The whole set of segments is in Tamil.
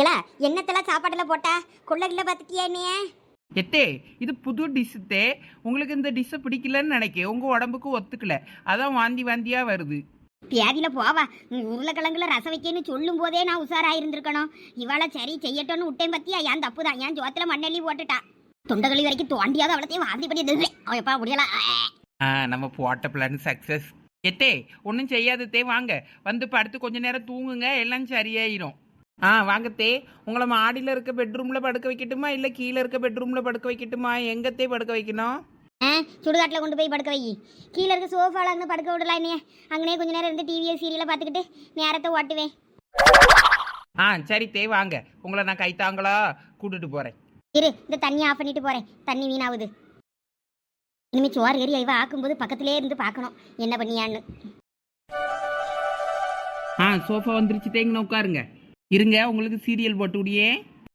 இல்ல என்னத்தெல்லாம் சாப்பாடுல போட்டா? கொள்ள கிள்ள பாத்துட்டியா எத்தே இது புது டிஷ்ஷுத்தே உங்களுக்கு இந்த டிஷ்ஷை பிடிக்கலன்னு நினைக்க. உங்கள் உடம்புக்கு ஒத்துக்கல. அதான் வாந்தி வாந்தியாக வருது. பியாதியில போவா. உருளைக்கிழங்குல ரசம் வைக்கன்னு சொல்லும் போதே நான் உஷாரா இருந்திருக்கணும் இவாள சரி செய்யட்டும்னு விட்டேன் பத்தியா? என் தப்பு தான். என் ஜோத்துல மண்ணெல்லி போட்டுட்டா. தொண்டகளி வரைக்கும் தோண்டியாத அவளத்தையும் வாந்தி பண்ணி அவ எப்பா முடியல? நம்ம போட்ட பிளான் சக்ஸஸ் எத்தே ஒன்றும் செய்யாததே வாங்க. வந்து படுத்து கொஞ்ச நேரம் தூங்குங்க. எல்லாம் சரியாயிரும். ஆ வாங்கத்தே உங்களை மாடியில் இருக்க பெட்ரூமில் படுக்க வைக்கட்டுமா? இல்லை கீழே இருக்க பெட்ரூமில் படுக்க வைக்கட்டுமா? எங்கத்தே படுக்க வைக்கணும்? சுடுகாட்டுல கொண்டு போய் படுக்க வை. கீழே இருக்க சோஃபால இருந்து படுக்க விடலாம் என்னைய அங்கனே கொஞ்ச நேரம் இருந்து டிவியை சீரியலை பார்த்துக்கிட்டு நேரத்தை ஓட்டுவேன். ஆ சரி தே வாங்க. உங்களை நான் கைத்தாங்களா? கூட்டிட்டு போகிறேன் இரு இந்த தண்ணி ஆஃப் பண்ணிட்டு போறேன். தண்ணி வீணாகுது இனிமே சோறு ஏறி இவ ஆக்கும்போது பக்கத்திலே இருந்து பார்க்கணும். என்ன பண்ணியான்னு. ஆ சோஃபா வந்துருச்சு தேங்கன்னு உட்காருங்க. இருங்க உங்களுக்கு சீரியல் போட்டு விடியே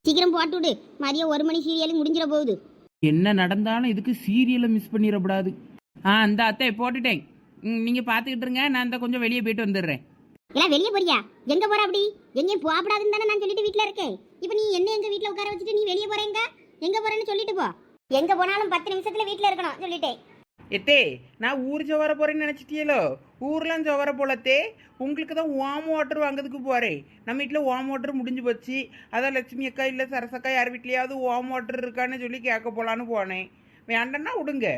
சீக்கிரம் போட்டு விடு மதியம் ஒரு மணி சீரியல் முடிஞ்சிட போகுது. என்ன நடந்தாலும் இதுக்கு சீரியலை மிஸ் பண்ணிடக்கூடாது. ஆ இந்த அத்தை போட்டுட்டேன். நீங்க பார்த்துக்கிட்டு இருங்க நான் இந்த கொஞ்சம் வெளியே போயிட்டு வந்துடுறேன். எல்லாம் வெளியே போறியா? எங்க போற அப்படி? எங்கேயும் போகப்படாதுன்னு தானே நான் சொல்லிட்டு வீட்ல இருக்கேன். இப்போ நீ என்ன எங்க வீட்ல உட்கார வச்சுட்டு நீ வெளியே போறேங்க எங்க? போறேன்னு சொல்லிட்டு போ. எங்க போனாலும் பத்து நிமிஷத்துல வீட்ல இருக்கணும் சொல்லிட்டேன். எத்தே நான் ஊர் ஜவர போறேன்னு நினைச்சிட்டியலோ? ஊர்லாம் ஜவர போலத்தே உங்களுக்கு தான் ஓம் வாட்டர் வாங்குறதுக்கு போறேன் நம்ம வீட்டில் ஓம் வாட்டர் முடிஞ்சு போச்சு. அதான் லட்சுமி அக்கா இல்லை சரசக்கா யார் வீட்லயாவது ஓம் வாட்டர் இருக்கான்னு சொல்லி கேட்க போலான்னு போனேன். வேண்டாம்னா விடுங்க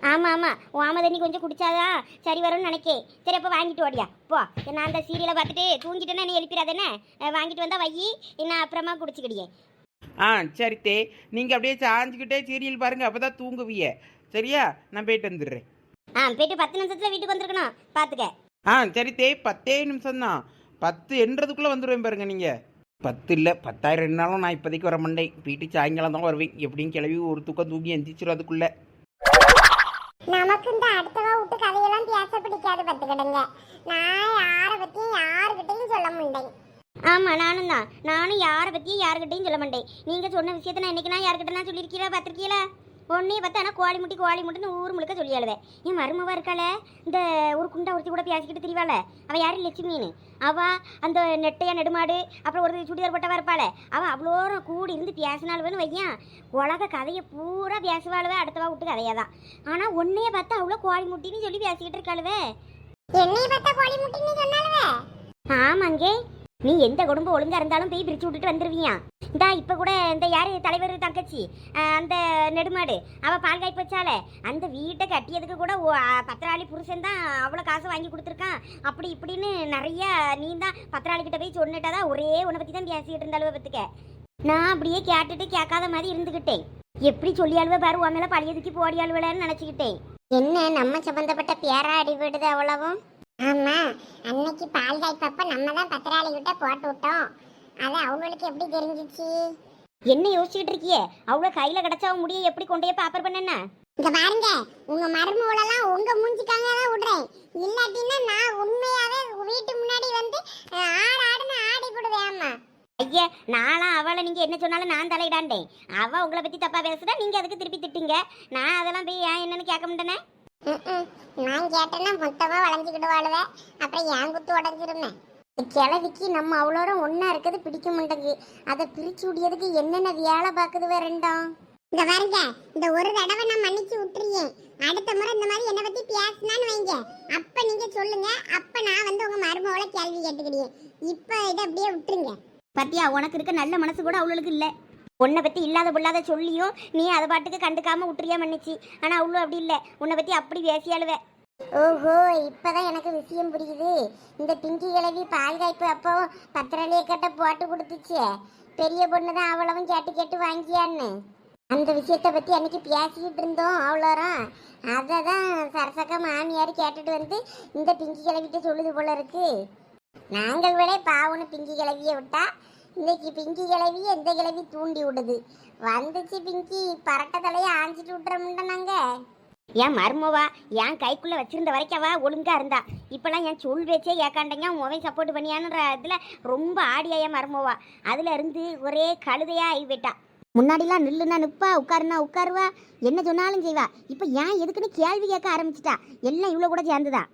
ஆமா ஆமா. ஓம தண்ணி கொஞ்சம் குடிச்சாதான் சரி வரும்னு நினைக்கே சரி அப்போ வாங்கிட்டு ஓடியா. போ. நான் அந்த சீரியலை பார்த்துட்டு தூங்கிட்டேன்னா நீ எழுப்பிடாதானே வாங்கிட்டு வந்தா வையி நான் அப்புறமா குடிச்சுக்கிடியே. ஆ சரி தே. நீங்கள் அப்படியே சாஞ்சுக்கிட்டே சீரியல் பாருங்க அப்போ தான் தூங்குவிய. சரியா? நான் போயிட்டு வந்துடுறேன். ஆ போயிட்டு பத்து நிமிஷத்துல வீட்டுக்கு வந்திருக்கணும். பாத்துக்க. ஆ சரி தே பத்தே நிமிஷம்தான். பத்து என்றதுக்குள்ளே வந்துடுவேன் பாருங்க நீங்கள் பத்து இல்லை பத்தாயிரம் ரெண்டாலும் நான் இப்போதைக்கு வர மாட்டேன். வீட்டுக்கு சாயங்காலம் தான் வருவேன். எப்படியும் கிளவி ஒரு தூக்கம் தூங்கி எந்திரிச்சிடும் அதுக்குள்ளே. நமக்கு இந்த அடுத்தவா விட்டு கதையெல்லாம் பேச பிடிக்காது பத்துக்கிடுங்க நான் யாரை பத்தியும் யாருக்கிட்டையும் சொல்ல முடியேன் ஆமா நானும் தான். நானும் யாரை பத்தியும் யாருக்கிட்டையும் சொல்ல மாட்டேன். நீங்க சொன்ன விஷயத்த நான் இன்னைக்கு நான் யார்கிட்ட நான் சொல்லியிருக்கீங்களா பார்த்துருக்கீங்களா ஒன்னே பார்த்தா ஆனால் கோழி முட்டி கோழி முட்டின்னு ஊர் முழுக்க சொல்லி அழுவேன் என் மருமவா இருக்காள இந்த ஒரு குண்டா ஒருத்தி கூட பேசிக்கிட்டு திரிவாள. அவ யாரு? லட்சுமின்னு. அவ அந்த நெட்டையா நெடுமாடு அப்புறம் ஒரு சுடிதார் போட்டவா இருப்பாள. அவ அவ்வளோ கூடி இருந்து பேசினாளுவேன்னு வையன். உலக கதையை பூரா பேசுவாளுவே அடுத்தவா விட்டு கதையாதான். ஆனா ஒன்னே பார்த்தா அவ்வளோ கோழி முட்டின்னு சொல்லி பேசிக்கிட்டு இருக்காளுவே. என்னைய பார்த்தா கோழி முட்டின்னு சொன்னாலுவே ஆமாங்கே. நீ எந்த குடும்பம் ஒழுங்கா இருந்தாலும் போய் பிரிச்சு விட்டுட்டு வந்துருவியா? இந்தா இப்ப கூட இந்த யாரு தலைவர் தங்கச்சி? அந்த நெடுமாடு. அவ பால் காய்ப்பு வச்சால அந்த வீட்டை கட்டியதுக்கு கூட பத்திராளி புருஷன் தான் அவ்வளோ காசு வாங்கி கொடுத்துருக்கான். அப்படி இப்படின்னு நிறைய நீ தான் பத்திராளி கிட்ட போய் சொன்னிட்டாதான் ஒரே உன்னை பத்தி தான் பேசிக்கிட்டு இருந்தாலுவ பத்துக்க. நான் அப்படியே கேட்டுட்டு கேட்காத மாதிரி இருந்துகிட்டேன். எப்படி சொல்லி அழுவ பாரு உன் மேல பழைய போடி அழுவலன்னு நினைச்சுக்கிட்டேன். என்ன நம்ம சம்பந்தப்பட்ட பேரா அடிபடுது அவ்வளவும்? ஆமா அன்னைக்கு பால் காய்ப்பப்ப நம்ம தான் பத்திராளி கிட்ட போட்டு விட்டோம். அது அவங்களுக்கு எப்படி தெரிஞ்சிச்சு? என்ன யோசிச்சுக்கிட்டு இருக்கியே? அவ்வளோ கையில கிடைச்சா அவன் முடிய எப்படி கொண்டு போய் பேப்பர் பண்ணேன்னா இங்க பாருங்க உங்க மருமகளெல்லாம் உங்க மூஞ்சிக்காங்க தான் விடுறேன். இல்லாட்டின்னா நான் உண்மையாவே வீட்டு முன்னாடி வந்து ஆடு ஆடுன்னு ஆடி அம்மா. ஐயா நானா அவளை நீங்க என்ன சொன்னாலும் நான் தலையிடாண்டேன். அவ உங்களை பத்தி தப்பா பேசுறா நீங்க அதுக்கு திருப்பி திட்டிங்க. நான் அதெல்லாம் போய் ஏன் என்னன்னு கேட்க மாட்டேனே. நான் கேட்டேன்னா மொத்தமா வளைஞ்சுக்கிடுவாளுவே. அப்புறம் என் குத்து உடஞ்சிருந்தேன் கிழவிக்கு நம்ம அவ்வளோ ஒன்றா இருக்கிறது பிடிக்க மாட்டேங்குது. அதை பிரிச்சு விடியதுக்கு என்னென்ன வேலை பார்க்குதுவே வேறண்டாம் இந்த வருங்க இந்த ஒரு தடவை நான் மன்னிச்சு விட்டுறியேன் அடுத்த முறை இந்த மாதிரி என்னை பத்தி பேசினான்னு வைங்க. அப்ப நீங்க சொல்லுங்க. அப்ப நான் வந்து உங்க மருமகளை கேள்வி கேட்டுக்கிட்டேன் இப்ப இதை அப்படியே விட்டுருங்க. பத்தியா உனக்கு இருக்க நல்ல மனசு கூட அவளுக்கு இல்லை. உன்னை பற்றி இல்லாத பொல்லாத சொல்லியும் நீ அதை பாட்டுக்கு கண்டுக்காம விட்டுறியா மன்னிச்சு? ஆனால் அவ்வளோ அப்படி இல்லை. உன்னை பற்றி அப்படி பேசியாளுவ. ஓஹோ இப்போதான் எனக்கு விஷயம் புரியுது. இந்த பிங்கி கிழவி பால் காய்ப்பு அப்போ பத்திரலையை கட்ட போட்டு கொடுத்துச்சு. பெரிய பொண்ணு தான் அவ்வளவும் கேட்டு கேட்டு வாங்கியான்னு. அந்த விஷயத்தை பற்றி அன்னைக்கு பேசிக்கிட்டு இருந்தோம் அவ்வளோரம் அதை தான் சரசக்கா மாமியார் கேட்டுட்டு வந்து இந்த பிங்கி கிழவிட்ட சொல்லுது போல இருக்கு. நாங்கள் விட பாவனு பிங்கி கிழவியை விட்டா இன்னைக்கு பிங்கி கிழவி எந்த கிழவி தூண்டி விடுது? வந்துச்சு பிங்கி பரட்ட தலையை ஆஞ்சிட்டு விட்டுறோம்டா நாங்கள் என் மருமவா? என் கைக்குள்ள வச்சிருந்த வரைக்கும் அவ ஒழுங்கா இருந்தா? இப்பெல்லாம் என் சொல் பேச்சே ஏக்காண்டங்க உன் சப்போர்ட் பண்ணியான்ற இதுல ரொம்ப ஆடியா என் மருமவா. அதுல இருந்து ஒரே கழுதையா ஆகி போயிட்டா முன்னாடிலாம் நில்லுனா நிப்பா உட்காருனா உட்காருவா? என்ன சொன்னாலும் செய்வா. இப்ப ஏன் எதுக்குன்னு கேள்வி கேட்க ஆரம்பிச்சிட்டா? எல்லாம் இவ்வளவு கூட சேர்ந்துதான்.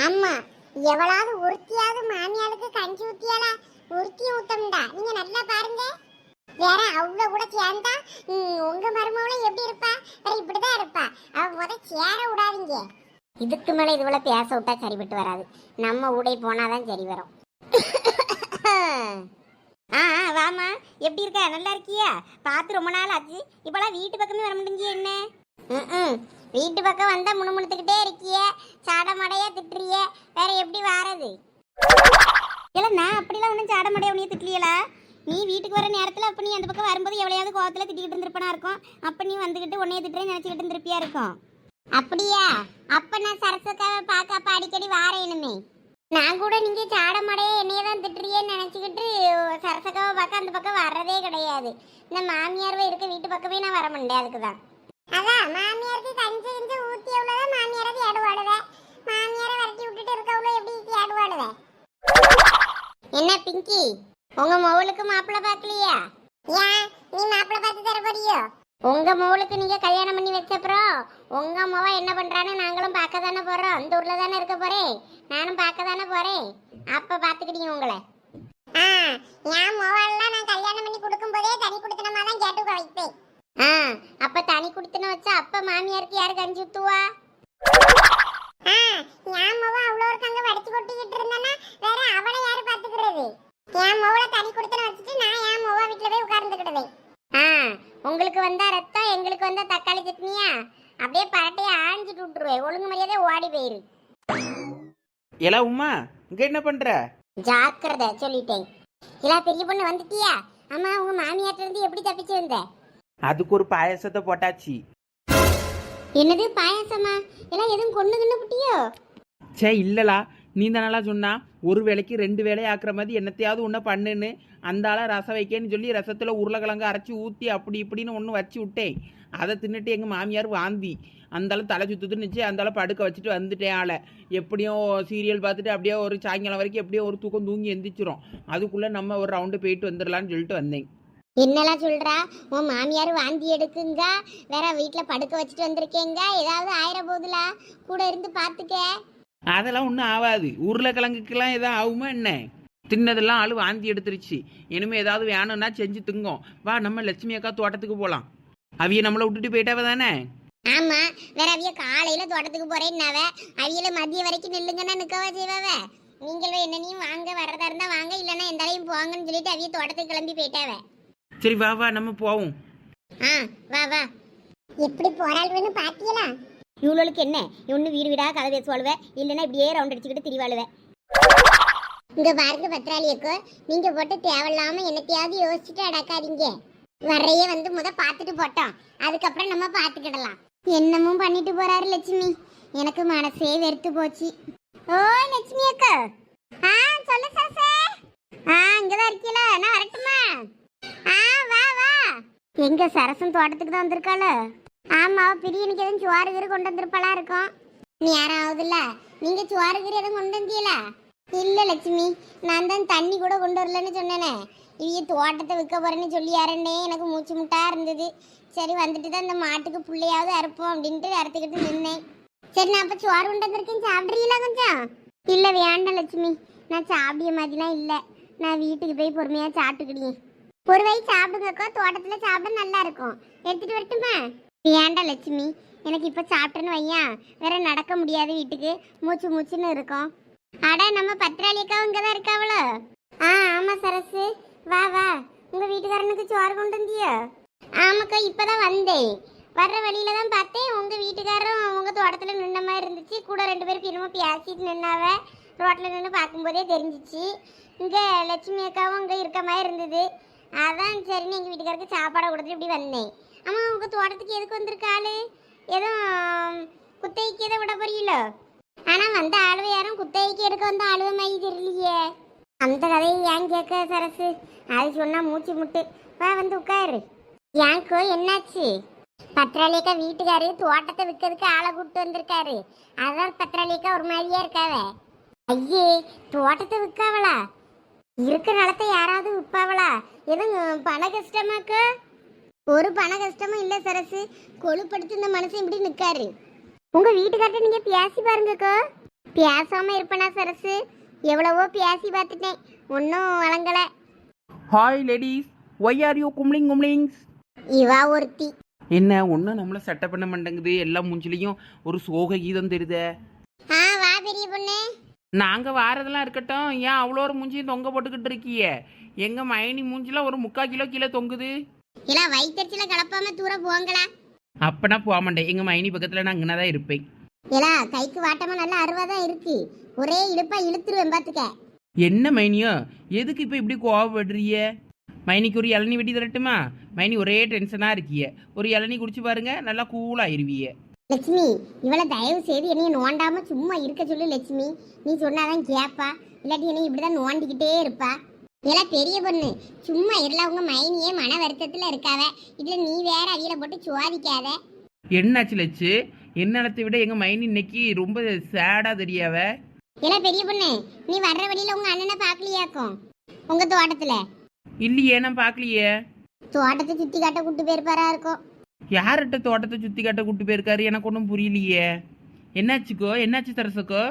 ஆமா எவளாவது ஒருத்தியாவது மாமியாளுக்கு கஞ்சி ஊத்தியாளா ஒருத்தியும் ஊத்தம்டா நீங்க நல்லா பாருங்க. வேற அவங்க கூட சேர்ந்தா உங்க மருமகளும் எப்படி இருப்பா? வேற இப்படிதான் இருப்பா. அவ முத சேர விடாதீங்க. இதுக்கு மேல இதுவள பேச விட்டா சரிபட்டு வராது. நம்ம ஊடே போனாதான் சரி வரும். ஆ வாமா எப்படி இருக்க? நல்லா இருக்கியா? பார்த்து ரொம்ப நாள் ஆச்சு. இப்போலாம் வீட்டு பக்கமே வர முடிஞ்சிய என்ன? ம் வீட்டு பக்கம் வந்தா முணுமுணுத்துக்கிட்டே இருக்கியே. சாட மடையா திட்டுறியே. வேற எப்படி வாரது? இல்லை நான் அப்படிலாம் ஒன்றும் சாட முடியாது உனிய திட்டலையலா. நீ வீட்டுக்கு வர நேரத்தில் அப்போ நீ அந்த பக்கம் வரும்போது எவ்வளையாவது கோவத்தில் திட்டிக்கிட்டு இருந்திருப்பனா இருக்கும். அப்போ நீ வந்துக்கிட்டு உன்னைய திட்டுறேன்னு நினச்சிக்கிட்டு இருந்திருப்பியா இருக்கும். அப்படியா? அப்போ நான் சரசக்காவை பார்க்க அப்போ அடிக்கடி வாரேனுமே நான் கூட நீங்க சாட மடையா என்னைய தான் திட்டுறியேன்னு நினச்சிக்கிட்டு சரசக்காவை பார்க்க அந்த பக்கம் வர்றதே கிடையாது. இந்த மாமியார் இருக்க வீட்டு பக்கமே நான் வர முடியாது அதுக்கு தான். அதான் மாமியாருக்கு கஞ்சி கஞ்சி ஊற்றி எவ்வளோதான் மாமியாரது ஏடுவாடுவ? மாமியாரை விரட்டி விட்டுட்டு இருக்கவளோ எப்படி ஏடுவாடுவ? என்ன பிங்கி? உங்க மோளுக்கு மாப்பிள்ளை பார்க்கலையா? ஏன்? நீ மாப்பிள்ள பார்த்து தர போறியோ? உங்க மோளுக்கு நீங்க கல்யாணம் பண்ணி வச்சப்புறம் உங்க அம்மாவா என்ன பண்றான்னு நாங்களும் பார்க்க தானே போறோம். அந்த ஊர்ல தானே இருக்க போறேன். நானும் பார்க்க தானே போறேன். அப்ப பாத்துக்கிட்டீங்க உங்களை. ஆ என் மோவெல்லாம் நான் கல்யாணம் பண்ணி கொடுக்கும் போதே தனி குடுத்தனமா தான் கேட்டு வைப்பேன். ஆ அப்ப தனி குடுத்தன வச்சா அப்ப மாமியாருக்கு யாரு கஞ்சி ஊத்துவா? ஆ என் மோவ அவ்வளோ இருக்காங்க வடிச்சு கொட்டிக்கிட்டு இருந்தானா வேற அவளை யாரு பாத்துக்கிறது என் மோவல தனி குடுத்தன வச்சுட்டு நான் என் மோவ வீட்டுல போய் ஆ உங்களுக்கு வந்தா ரத்தம் எங்களுக்கு வந்தா தக்காளி சட்னியா? அப்படியே பரட்டையை ஆஞ்சிட்டு விட்டுருவேன் ஒழுங்கு மரியாதை ஓடி போயிரு. எலா உமா இங்க என்ன பண்ற? ஜாக்கிரதை சொல்லிட்டேன். இல்ல பெரிய பொண்ணு வந்துட்டியா? அம்மா உங்க மாமியார்ட்ட இருந்து எப்படி தப்பிச்சு வந்த? அதுக்கு ஒரு பாயசத்தை போட்டாச்சு. என்னது பாயாசமா? எல்லாம் எதுவும் கொண்டு கிண்ணு புட்டியோ? சே இல்லலா. நீ தானலா சொன்னா ஒரு வேளைக்கு ரெண்டு வேலை ஆக்குற மாதிரி என்னத்தையாவது ஒன்று பண்ணுன்னு அந்த ஆளை ரசம் வைக்கன்னு சொல்லி ரசத்தில் உருளைக்கிழங்கு அரைச்சி ஊற்றி அப்படி இப்படின்னு ஒன்று வச்சு விட்டேன். அதை தின்னுட்டு எங்கள் மாமியார் வாந்தி. அந்தால தலை சுத்துதுன்னு அந்தால படுக்க வச்சுட்டு வந்துட்டேன் ஆளை. எப்படியும் சீரியல் பார்த்துட்டு அப்படியே ஒரு சாயங்காலம் வரைக்கும் எப்படியோ ஒரு தூக்கம் தூங்கி எந்திரிச்சிரும். அதுக்குள்ளே நம்ம ஒரு ரவுண்டு போயிட்டு வந்துடலான்னு சொல்லிட்டு வந்தேன். என்னெல்லாம் சொல்றா? உன் மாமியார் வாந்தி எடுக்குங்க. வேற வீட்ல படுக்க வச்சுட்டு வந்திருக்கேங்க. ஏதாவது ஆயிர போதுலா கூட இருந்து பாத்துக்க. அதெல்லாம் ஒன்றும் ஆகாது உருளைக்கிழங்குக்கெல்லாம் எதாவது ஆகுமா என்ன? தின்னதெல்லாம் ஆளு வாந்தி எடுத்துருச்சு. இனிமே ஏதாவது வேணும்னா செஞ்சு திங்கோம் வா நம்ம லட்சுமி அக்கா தோட்டத்துக்கு போகலாம் அவிய நம்மளை விட்டுட்டு போயிட்டாவ தானே? ஆமா. வேற அவிய காலையில தோட்டத்துக்கு போறேன்னாவ. அவியல மதிய வரைக்கும் நில்லுங்கன்னா நிக்கவா செய்வாவ? நீங்களும் என்னனையும் வாங்க வர்றதா இருந்தா வாங்க. இல்லைன்னா எந்தாலையும் போங்கன்னு சொல்லிட்டு அவிய தோட்டத்துக்கு கிளம்பி போயிட்டாவ. சரி வா வா நம்ம போவோம். ஆ வா வா. எப்படி போறாள்னு பாத்தீங்களா இவ்வளோளுக்கு என்ன? இவனு வீடு வீடாக கதை பேசுவாளுவ? இல்லைன்னா இப்படியே ரவுண்ட் அடிச்சுக்கிட்டு திரிவாளுவ. இங்க பாருங்க பத்ராளியக்கோ நீங்க போட்டு தேவையில்லாம என்னத்தையாவது யோசிச்சுட்டு அடக்காதீங்க. வரைய வந்து முத பாத்துட்டு போட்டோம். அதுக்கப்புறம் நம்ம பாத்துக்கிடலாம் என்னமும் பண்ணிட்டு போறாரு லட்சுமி. எனக்கு மனசே வெறுத்து போச்சு. ஓ லட்சுமி அக்கா. ஆ சொல்லு சாசே. ஆ இங்கதான் இருக்கீங்களா நான் வரட்டுமா? எங்க சரசன் தோட்டத்துக்கு தான் வந்திருக்காள? ஆமா பிரியனுக்கு எதுவும் சுவாறு கீறு கொண்டு வந்திருப்பாளா இருக்கும்? நீ யாராவதுல நீங்க சுவாறு கீறு எதுவும் கொண்டு வந்தீங்களா? இல்ல லட்சுமி. நான் தான் தண்ணி கூட கொண்டு வரலன்னு சொன்னேனே. இவங்க தோட்டத்தை விற்க போறேன்னு சொல்லி யாரன்னே எனக்கு மூச்சு முட்டா இருந்தது. சரி வந்துட்டு தான் இந்த மாட்டுக்கு புள்ளையாவது அறுப்போம் அப்படின்ட்டு அறுத்துக்கிட்டு நின்னேன். சரி நான் அப்ப சோறு கொண்டு வந்திருக்கேன் சாப்பிட்றீங்களா கொஞ்சம்? இல்ல வேண்டாம் லட்சுமி. நான் சாப்பிடிய மாதிரிலாம் இல்ல. நான் வீட்டுக்கு போய் பொறுமையா சாப்பிட்டுக்கிட்டேன் ஒரு வயசு சாப்பிடுங்கக்கோ தோட்டத்துல சாப்பிட நல்லா இருக்கும். எடுத்துட்டு வரட்டுமா? ஏன்டா லட்சுமி? எனக்கு இப்ப சாப்பிட்டேன்னு வையா? வேற நடக்க முடியாது வீட்டுக்கு. மூச்சு மூச்சுன்னு இருக்கும். அட நம்ம பத்திராளியக்கா இங்க தான் இருக்காவளோ ஆ ஆமா சரசு. வா வா. உங்க வீட்டுக்காரனுக்கு சோறு கொண்டு வந்தியோ? ஆமாக்கா இப்பதான் வந்தேன். வர்ற வழியில தான் பார்த்தேன். உங்க வீட்டுக்காரரும் உங்க தோட்டத்துல நின்ன மாதிரி இருந்துச்சு. கூட ரெண்டு பேரும் இன்னமும் பேசிட்டு நின்னாவ. ரோட்ல நின்று பார்க்கும்போதே தெரிஞ்சிச்சு. இங்க லட்சுமி அக்காவும் இங்க இருக்க மாதிரி இருந்தது. அதான் சரி எங்கள் வீட்டுக்காருக்கு சாப்பாடை கொடுத்துட்டு இப்படி வந்தேன். அம்மா உங்கள் தோட்டத்துக்கு எதுக்கு வந்திருக்காளு? ஏதோ குத்தகைக்கு எதை விட போறீங்களோ? ஆனால் வந்த ஆளுவை யாரும் குத்தகைக்கு எடுக்க வந்த ஆளுவை மாதிரி தெரியலையே. அந்த கதையை ஏன் கேட்க சரசு? அது சொன்னால் மூச்சு முட்டு. வா வந்து உட்காரு. ஏங்கோ என்னாச்சு? பத்ராளியக்கா வீட்டுக்காரு தோட்டத்தை விற்கிறதுக்கு ஆளை கூப்பிட்டு வந்திருக்காரு. அதான் பத்ராளியக்கா ஒரு மாதிரியா இருக்காவ. ஐயே தோட்டத்தை விற்காவளா இருக்கிற நிலத்தை யாராவது விற்பாவளா எதுவும் பண கஷ்டமாக்கு? ஒரு பண கஷ்டமும் இல்ல சரசு. கொழுப்படுத்தி இந்த மனுஷன் இப்படி நிக்காரு. உங்க வீட்டுக்கார்ட்ட நீங்க பேசி பாருங்கக்கோ. பேசாம இருப்பனா சரசு? எவ்வளவோ பேசி பார்த்துட்டேன். ஒன்றும் வழங்கலை. Hi ladies why are you கும்ளிங் கும்ளிங்ஸ் இவா ஒருத்தி. என்ன ஒன்றும் நம்மளை செட்டை பண்ண மாட்டேங்குது. எல்லா மூஞ்சிலையும் ஒரு சோக கீதம் தெரியுதே. ஆ வா பெரிய பொண்ணு. நாங்கள் வாரதெல்லாம் இருக்கட்டும் ஏன் அவ்வளோ ஒரு மூஞ்சியும் தொங்க போட்டுக்கிட்டு இருக்கியே? எங்கள் மைனி மூஞ்சில ஒரு முக்கால் கிலோ கீழே தொங்குது. இல்ல வயிற்றுல கலப்பாம தூர போங்களா அப்பனா போக மாட்டேன். எங்கள் மைனி பக்கத்தில் நான் அங்கே தான் இருப்பேன். ஏலா கைக்கு வாட்டமா நல்லா அருவாதான் இருக்கு. ஒரே இழுப்பா இழுத்துருவேன் பாத்துக்க. என்ன மைனியோ? எதுக்கு இப்போ இப்படி கோவப்படுறிய மைனிக்கு ஒரு இளநி வெட்டி தரட்டுமா? மைனி ஒரே டென்ஷனாக இருக்கிய. ஒரு இளநி குடிச்சு பாருங்க நல்லா கூலாயிருவிய லட்சுமி இவளை தயவு செய்து என்னைய நோண்டாம சும்மா இருக்க சொல்லு லட்சுமி. நீ சொன்னாதான் கேப்பா. இல்லாட்டி என்னை இப்படிதான் நோண்டிக்கிட்டே இருப்பா. இதெல்லாம் பெரிய பொண்ணு. சும்மா இருல உங்க மைனியே மன வருத்தத்துல இருக்காவ. இதுல நீ வேற அவியல போட்டு சுவாதிக்காத. என்னாச்சு லட்சு? என்னத்தை விட எங்கள் மைனி இன்னைக்கு ரொம்ப சேடாக தெரியாவ? இதெல்லாம் பெரிய பொண்ணு நீ வர்ற வழியில உங்க அண்ணனை பாக்கலையாக்கும்? உங்க தோட்டத்துல? இல்லையே நான் பார்க்கலையே தோட்டத்தை சுத்தி காட்ட கூட்டு போயிருப்பாரா இருக்கும். யார்கிட்ட தோட்டத்தை சுற்றி காட்ட கூட்டு போயிருக்காரு? எனக்கு ஒன்றும் புரியலையே. என்னாச்சுக்கோ? என்னாச்சு சரசக்கோ?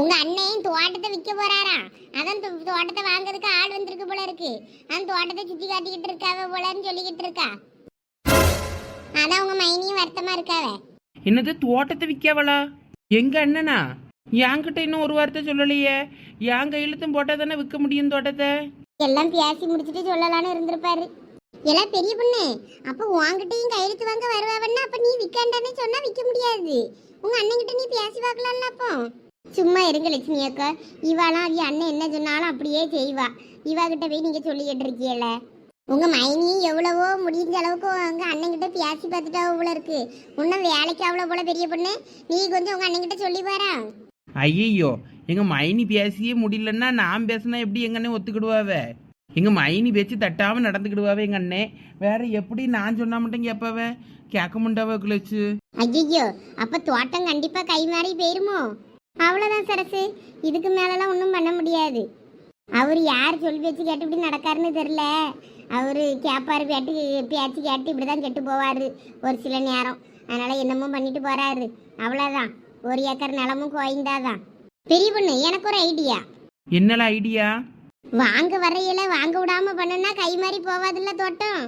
உங்க அண்ணன் தோட்டத்தை விற்க போறாரா? அதான் தோட்டத்தை வாங்குறதுக்கு ஆள் வந்திருக்கு போல இருக்கு. அந்த தோட்டத்தை சுத்தி காட்டிக்கிட்டு இருக்காவ போலன்னு சொல்லிக்கிட்டு இருக்கா. அதான் உங்க மைனியும் வருத்தமா இருக்காவ. என்னது தோட்டத்தை விற்காவளா எங்க அண்ணனா? என்கிட்ட இன்னும் ஒரு வார்த்தை சொல்லலையே. என் கையெழுத்தும் போட்டால் தானே விற்க முடியும் தோட்டத்தை? எல்லாம் பேசி முடிச்சிட்டு சொல்லலாம்னு இருந்திருப்பாரு. எல்லாம் பெரிய பொண்ணு. அப்ப உன்கிட்டயும் கையெழுத்து வாங்க வருவாவன்னா அப்ப நீ விற்காண்டான்னு சொன்னா விற்க முடியாது. உங்க அண்ணன் கிட்ட நீ பேசி பார்க்கலாம்ல அப்போ? சும்மா இருங்க லட்சுமி அக்கா. இவாலாம் அது அண்ணன் என்ன சொன்னாலும் அப்படியே செய்வா. இவா கிட்ட போய் நீங்க சொல்லிக்கிட்டு இருக்கீல உங்க மைனியும் எவ்வளவோ முடிஞ்ச அளவுக்கு உங்க அண்ணன் கிட்ட பேசி பார்த்துட்டா அவ்வளோ இருக்கு. இன்னும் வேலைக்கு அவ்வளோ போல பெரிய பொண்ணு. நீ கொஞ்சம் உங்க அண்ணன் கிட்ட சொல்லி பாரா. ஐயோ எங்க மைனி பேசியே முடியலன்னா நான் பேசினா எப்படி எங்கன்னு அண்ணன் எங்கள் மைனி பேச்சு தட்டாமல் நடந்துக்கிடுவாவே எங்கள் அண்ணே. வேற எப்படி நான் சொன்னா மட்டும் கேட்பாவ கேட்க முண்டாவ கிளச்சு ஐயோ அப்ப தோட்டம் கண்டிப்பா கை மாறி போயிருமோ? அவ்வளவுதான் சரசு. இதுக்கு மேலலாம் ஒன்றும் பண்ண முடியாது. அவர் யார் சொல்லி பேச்சு கேட்டு இப்படி நடக்காருன்னு தெரில அவர் கேட்பாரு கேட்டு பேச்சு கேட்டு இப்படி தான் கெட்டு போவார் ஒரு சில நேரம். அதனால என்னமோ பண்ணிட்டு போறாரு. அவ்வளோதான் ஒரு ஏக்கர் நிலமும் கோயந்தாதான் பெரிய பொண்ணு எனக்கு ஒரு ஐடியா. என்னல ஐடியா? வாங்க வரையில வாங்க விடாம பண்ணுனா கை மாறி போவாதுல்ல தோட்டம்.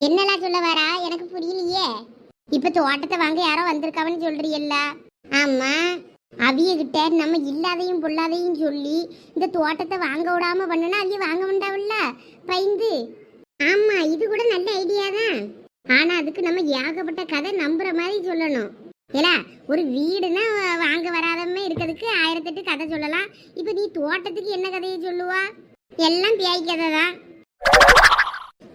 என்னெல்லாம் சொல்ல வரா? எனக்கு புரியலையே. இப்ப தோட்டத்தை வாங்க யாரோ வந்திருக்காவன்னு சொல்றீல்ல ஆமா அவிய கிட்ட நம்ம இல்லாதையும் பொல்லாதையும் சொல்லி இந்த தோட்டத்தை வாங்க விடாம பண்ணுனா அவிய வாங்க வேண்டாவில்ல? பயந்து. ஆமா இது கூட நல்ல ஐடியா தான். ஆனா அதுக்கு நம்ம ஏகப்பட்ட கதை நம்புற மாதிரி சொல்லணும். ஏலா ஒரு வீடுனா வாங்க வராதமே இருக்கிறதுக்கு ஆயிரத்தெட்டு கதை சொல்லலாம். இப்ப நீ தோட்டத்துக்கு என்ன கதையை சொல்லுவா? எல்லாம் தான்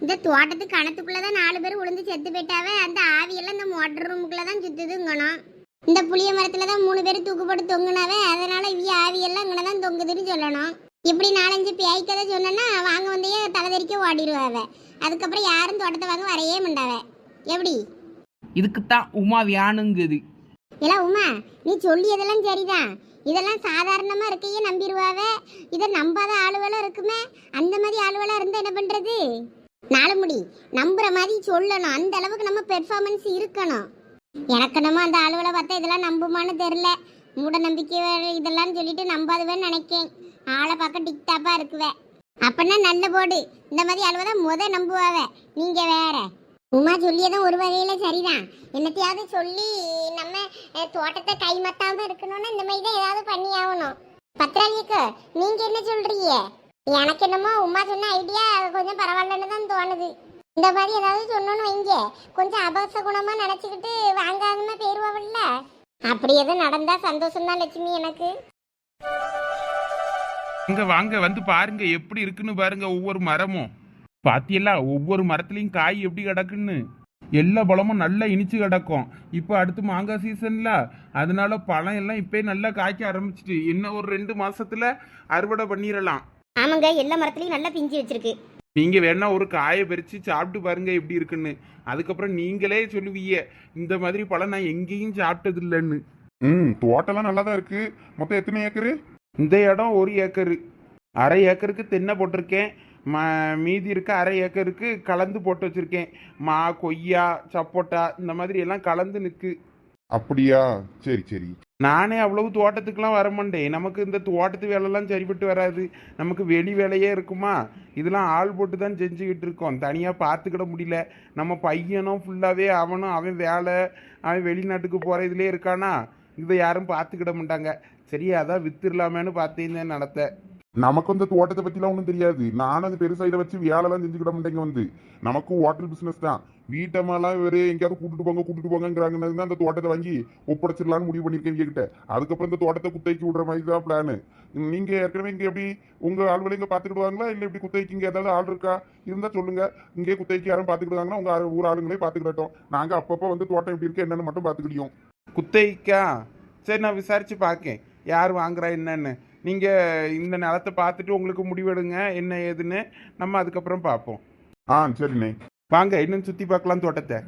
இந்த தோட்டத்துக்கு கணத்துக்குள்ளதான் நாலு பேர் விழுந்து செத்து போயிட்டாவே அந்த ஆவியெல்லாம் இந்த மோட்டர் ரூமுக்குள்ள தான் சுத்துதுங்கணும் இந்த புளிய மரத்துல தான் மூணு பேர் தூக்கு போட்டு தொங்குனாவே அதனால இவ்விய ஆவியெல்லாம் இங்கே தான் தொங்குதுன்னு சொல்லணும். இப்படி நாலஞ்சு பேய் கதை சொன்னேன்னா வாங்க வந்தையே தலைதறிக்க ஓடிடுவாவ. அதுக்கப்புறம் யாரும் தோட்டத்தை வாங்க வரையே மாட்டாவ. எப்படி? இதுக்குத்தான் உமா வியானுங்குது. இல்ல உமா நீ சொல்லியதெல்லாம் சரிதான். இதெல்லாம் சாதாரணமாக இருக்கையே நம்பிடுவாவே. இதை நம்பாத ஆளுவெல்லாம் இருக்குமே? அந்த மாதிரி ஆளுவெல்லாம் இருந்தால் என்ன பண்ணுறது நாலு முடி. நம்புற மாதிரி சொல்லணும். அந்த அளவுக்கு நம்ம பெர்ஃபார்மன்ஸ் இருக்கணும். எனக்கு நம்ம அந்த ஆளுவெல்லாம் பார்த்தா இதெல்லாம் நம்புமான்னு தெரில மூட நம்பிக்கை இதெல்லாம் சொல்லிட்டு நம்பாதுவேன்னு நினைக்கேன். ஆளை பார்க்க டிக்டாப்பாக இருக்குவே. அப்படின்னா நல்ல போடு. இந்த மாதிரி ஆளுவை தான் முத நம்புவாவ. நீங்கள் வேற. உமா சொல்லியதும் ஒரு வகையில சரிதான். என்னத்தையாவது சொல்லி நம்ம தோட்டத்தை கைமத்தாம இருக்கணும்னா இந்த மாதிரி தான் ஏதாவது பண்ணி ஆகணும். பத்ராலிக்கு நீங்க என்ன சொல்றீங்க? எனக்கு என்னமோ உமா சொன்ன ஐடியா கொஞ்சம் பரவாயில்லன்னு தான் தோணுது. இந்த மாதிரி ஏதாவது சொன்னோன்னு வைங்க. கொஞ்சம் அபச குணமா நினைச்சுக்கிட்டு வாங்காம போயிருவாவில்ல? அப்படி எதுவும் நடந்தா சந்தோஷம் தான் லட்சுமி எனக்கு. இங்க வாங்க வந்து பாருங்க எப்படி இருக்குன்னு பாருங்க ஒவ்வொரு மரமும். பாத்தியல்ல ஒவ்வொரு மரத்துலயும் காய் எப்படி கிடக்குன்னு? எல்லா பழமும் நல்லா இனிச்சு கிடக்கும். இப்போ அடுத்து மாங்காய் சீசன்ல அதனால பழம் எல்லாம் இப்பயே நல்லா காய்க்க ஆரம்பிச்சிட்டு இன்னும் ஒரு ரெண்டு மாசத்துல அறுவடை பண்ணிடலாம் ஆமாங்க எல்லா மரத்துலயும் நல்லா பிஞ்சு வச்சிருக்கு. நீங்க வேணா ஒரு காயை பறிச்சு சாப்பிட்டு பாருங்க எப்படி இருக்குன்னு. அதுக்கப்புறம் நீங்களே சொல்லுவீங்க இந்த மாதிரி பழம் நான் எங்கேயும் சாப்பிட்டது இல்லைன்னு ம் தோட்டம்லாம் நல்லா தான் இருக்கு. மொத்தம் எத்தனை ஏக்கரு? இந்த இடம் ஒரு ஏக்கரு. அரை ஏக்கருக்கு தென்னை போட்டிருக்கேன். ம மீதி இருக்க அரை ஏக்கருக்கு கலந்து போட்டு வச்சிருக்கேன். மா கொய்யா சப்போட்டா இந்த மாதிரி எல்லாம் கலந்து நிற்கு அப்படியா? சரி சரி. நானே அவ்வளவு தோட்டத்துக்குலாம் வர மாட்டேன். நமக்கு இந்த தோட்டத்து வேலைலாம் சரிப்பட்டு வராது. நமக்கு வெளி வேலையே இருக்குமா? இதெல்லாம் ஆள் போட்டு தான் செஞ்சுக்கிட்டு இருக்கோம். தனியாக பார்த்துக்கிட முடியல. நம்ம பையனும் ஃபுல்லாகவே அவனும் அவன் வேலை அவன் வெளிநாட்டுக்கு போகிற இதுலேயே இருக்கானா? இதை யாரும் பார்த்துக்கிட மாட்டாங்க. சரி அதான் வித்துடலாமேன்னு பார்த்தேன் நடத்த நமக்கு இந்த தோட்டத்தை பத்திலாம் ஒன்றும் தெரியாது. நானும் அது பெருசாக இதை வச்சு வேலைலாம் செஞ்சுக்கிட மாட்டேங்க வந்து. நமக்கும் ஹோட்டல் பிஸ்னஸ் தான். வீட்டம்மாலாம் இவரு எங்கேயாவது கூட்டிட்டு போங்க கூட்டிட்டு போங்கிறாங்கன்னு அந்த தோட்டத்தை வாங்கி ஒப்படைச்சிடலாம்னு முடிவு பண்ணியிருக்கேன் கிட்ட. அதுக்கப்புறம் இந்த தோட்டத்தை குத்தகைக்கு விடுற மாதிரி தான் பிளான் நீங்க ஏற்கனவே இங்கே எப்படி உங்க ஆள்களை இங்கே பார்த்துக்கிடுவாங்களா? இல்லை இப்படி குத்தைக்கு இங்கே ஏதாவது ஆள் இருக்கா? இருந்தால் சொல்லுங்க. இங்கே குத்தைக்கு யாரும் பார்த்துக்கிடுவாங்கன்னா உங்க ஊர் ஆளுங்களே பாத்துக்கிடட்டும் நாங்கள் அப்பப்போ வந்து தோட்டம் எப்படி இருக்கு என்னென்னு மட்டும் பாத்துக்கிடியோம் குத்தைக்கா சரி நான் விசாரிச்சு பார்க்கேன். யார் வாங்குறா என்னன்னு. நீங்கள் இந்த நிலத்தை பார்த்துட்டு உங்களுக்கு முடிவெடுங்க என்ன ஏதுன்னு நம்ம அதுக்கப்புறம் பார்ப்போம். ஆ சரிண்ணே. வாங்க இன்னும் சுற்றி பார்க்கலாம் தோட்டத்தை.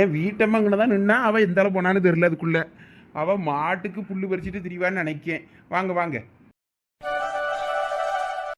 என் வீட்டம்மங்கன்னு தான் நின்னா அவள் எந்த அளவு போனான்னு தெரியல அதுக்குள்ள. அவள் மாட்டுக்கு புல்லு பறிச்சுட்டு திரிவான்னு நினைக்கேன். வாங்க வாங்க.